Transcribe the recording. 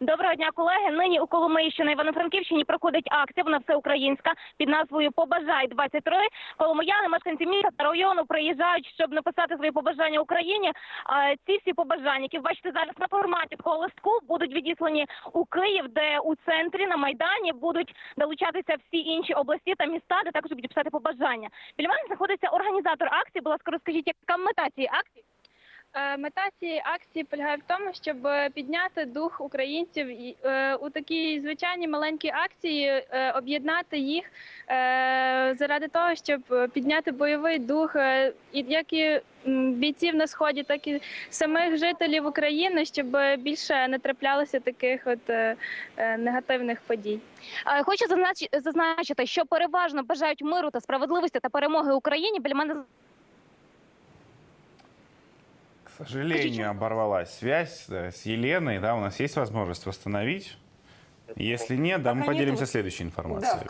Доброго дня, колеги. Нині у Коломиї, на Івано-Франківщині проходить акція. Вона всеукраїнська під назвою Побажай 23 Коломияни, мешканці міста та району приїжджають, щоб написати свої побажання Україні. Ці всі побажання, які бачите зараз на форматі такого будуть відіслані у Київ, де у центрі на майдані будуть долучатися всі інші області та міста, де також будуть писати побажання. Біля мене знаходиться організатор акції. Будь ласка, розкажіть, яка мета цієї акції? Е, Мета цієї акції полягає в тому, щоб підняти дух українців е, у такій звичайній маленькій акції, е, об'єднати їх заради того, щоб підняти бойовий дух, і як і бійців на сході, так і самих жителів України, щоб більше не траплялося таких от негативних подій. Хочу зазнач- зазначити, що переважно бажають миру та справедливості та перемоги Україні. Біля мене сожалению, оборвалась связь с Еленой. Да, у нас есть возможность восстановить? Если нет, да, мы поделимся следующей Да, информацией.